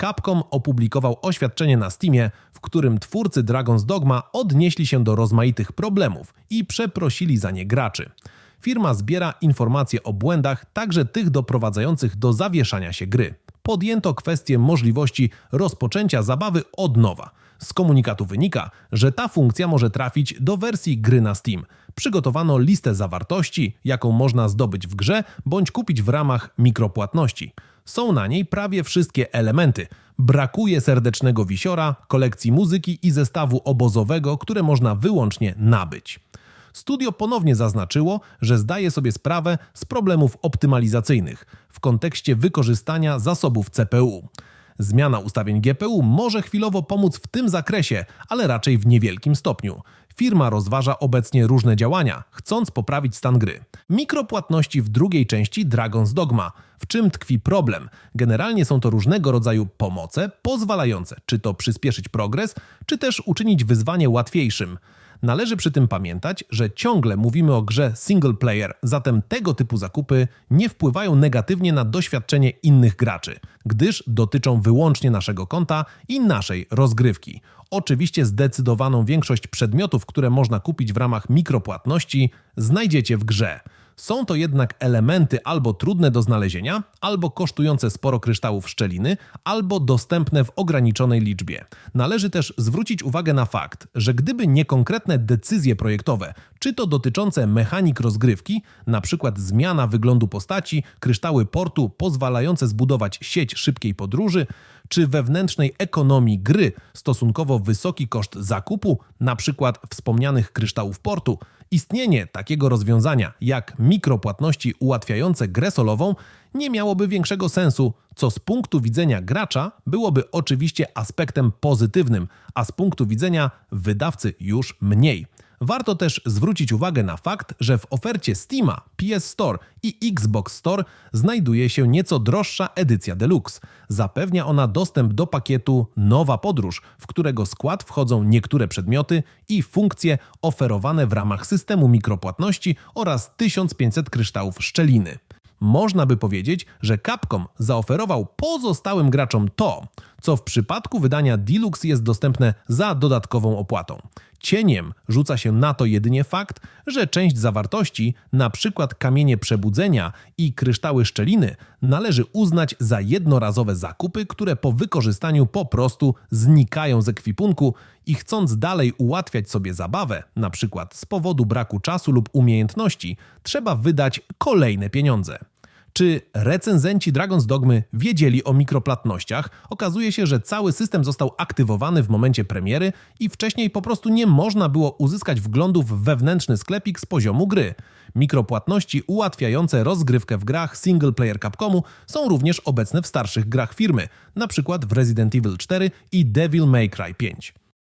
Capcom opublikował oświadczenie na Steamie, w którym twórcy Dragon's Dogma odnieśli się do rozmaitych problemów i przeprosili za nie graczy. Firma zbiera informacje o błędach, także tych doprowadzających do zawieszania się gry. Podjęto kwestię możliwości rozpoczęcia zabawy od nowa. Z komunikatu wynika, że ta funkcja może trafić do wersji gry na Steam. Przygotowano listę zawartości, jaką można zdobyć w grze bądź kupić w ramach mikropłatności. Są na niej prawie wszystkie elementy. Brakuje serdecznego wisiora, kolekcji muzyki i zestawu obozowego, które można wyłącznie nabyć. Studio ponownie zaznaczyło, że zdaje sobie sprawę z problemów optymalizacyjnych w kontekście wykorzystania zasobów CPU. Zmiana ustawień GPU może chwilowo pomóc w tym zakresie, ale raczej w niewielkim stopniu. Firma rozważa obecnie różne działania, chcąc poprawić stan gry. Mikropłatności w drugiej części Dragon's Dogma. W czym tkwi problem? Generalnie są to różnego rodzaju pomoce pozwalające czy to przyspieszyć progres, czy też uczynić wyzwanie łatwiejszym. Należy przy tym pamiętać, że ciągle mówimy o grze single player, zatem tego typu zakupy nie wpływają negatywnie na doświadczenie innych graczy, gdyż dotyczą wyłącznie naszego konta i naszej rozgrywki. Oczywiście zdecydowaną większość przedmiotów, które można kupić w ramach mikropłatności, znajdziecie w grze. Są to jednak elementy albo trudne do znalezienia, albo kosztujące sporo kryształów szczeliny, albo dostępne w ograniczonej liczbie. Należy też zwrócić uwagę na fakt, że gdyby nie konkretne decyzje projektowe, czy to dotyczące mechanik rozgrywki, przykład zmiana wyglądu postaci, kryształy portu pozwalające zbudować sieć szybkiej podróży, czy wewnętrznej ekonomii gry, stosunkowo wysoki koszt zakupu, przykład wspomnianych kryształów portu, istnienie takiego rozwiązania jak mikropłatności ułatwiające grę solową nie miałoby większego sensu, co z punktu widzenia gracza byłoby oczywiście aspektem pozytywnym, a z punktu widzenia wydawcy już mniej. Warto też zwrócić uwagę na fakt, że w ofercie Steama, PS Store i Xbox Store znajduje się nieco droższa edycja Deluxe. Zapewnia ona dostęp do pakietu Nowa Podróż, w którego skład wchodzą niektóre przedmioty i funkcje oferowane w ramach systemu mikropłatności oraz 1500 kryształów szczeliny. Można by powiedzieć, że Capcom zaoferował pozostałym graczom to, co w przypadku wydania Deluxe jest dostępne za dodatkową opłatą. Cieniem rzuca się na to jedynie fakt, że część zawartości, przykład kamienie przebudzenia i kryształy szczeliny, należy uznać za jednorazowe zakupy, które po wykorzystaniu po prostu znikają z ekwipunku i chcąc dalej ułatwiać sobie zabawę, przykład z powodu braku czasu lub umiejętności, trzeba wydać kolejne pieniądze. Czy recenzenci Dragon's Dogmy wiedzieli o mikropłatnościach? Okazuje się, że cały system został aktywowany w momencie premiery i wcześniej po prostu nie można było uzyskać wglądu w wewnętrzny sklepik z poziomu gry. Mikropłatności ułatwiające rozgrywkę w grach single player Capcomu są również obecne w starszych grach firmy, np. w Resident Evil 4 i Devil May Cry 5.